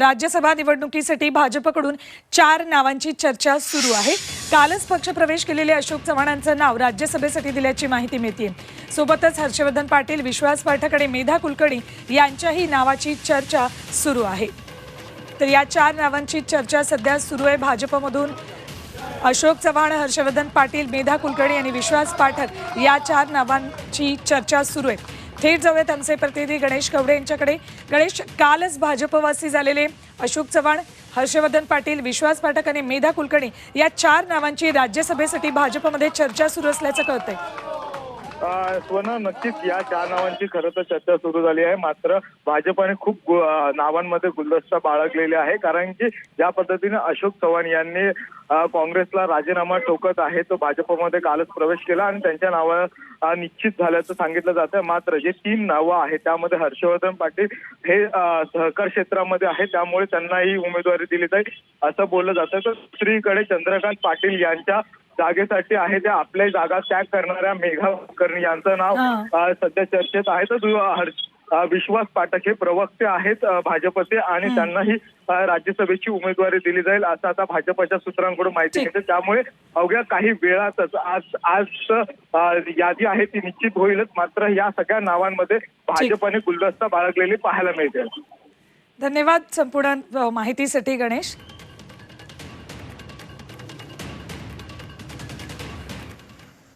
राज्यसभा निवडणुकीसाठी भाजपकडून चार नावांची चर्चा सुरू आहे. कालच पक्षप्रवेश केलेले अशोक चव्हाणांचं नाव राज्यसभेसाठी दिल्याची माहिती मिळते सोबतच हर्षवर्धन पाटील विश्वास पाठक आणि मेधा कुलकर्णी यांच्याही नावाची चर्चा सुरू आहे. तर या चार नावांची चर्चा सध्या सुरू आहे भाजपमधून. अशोक चव्हाण हर्षवर्धन पाटील मेधा कुलकर्णी आणि विश्वास पाठक या चार नावांची चर्चा सुरू आहे. थेट जाऊयात आमचे प्रतिनिधी गणेश कवडे यांच्याकडे. गणेश कालच भाजपवासी झालेले अशोक चव्हाण हर्षवर्धन पाटील विश्वास पाठक आणि मेधा कुलकर्णी या चार नावांची राज्यसभेसाठी भाजपमध्ये चर्चा सुरू असल्याचं कळतंय. स्वना नक्कीच या चार नावांची खरं तर चर्चा सुरू झाली आहे. मात्र भाजपने खूप नावांमध्ये गुलदस्ता बाळगलेले आहे. कारण की ज्या पद्धतीने अशोक चव्हाण यांनी काँग्रेसला राजीनामा ठोकत आहे तो भाजपमध्ये कालच प्रवेश केला आणि त्यांच्या नावा निश्चित झाल्याचं सांगितलं जातं मात्र जे तीन नावं आहेत त्यामध्ये हर्षवर्धन पाटील हे सहकार क्षेत्रामध्ये आहे त्यामुळे त्यांनाही उमेदवारी दिली जाईल असं बोललं जातं तर दुसरीकडे चंद्रकांत पाटील यांच्या जागेसाठी आहे त्या आपल्या जागा त्याग करणाऱ्या मेघा कुलकर्णी यांचं नाव सध्या चर्चेत आहे. तर विश्वास पाठक हे प्रवक्ते आहेत भाजपचे आणि त्यांनाही राज्यसभेची उमेदवारी दिली जाईल असं आता भाजपच्या सूत्रांकडून माहिती. मिळते. त्यामुळे अवघ्या काही वेळातच आज आज यादी आहे ती निश्चित होईलच. मात्र या सगळ्या नावांमध्ये भाजपने गुलदस्ता बाळगलेली पाहायला मिळते धन्यवाद संपूर्ण माहितीसाठी गणेश.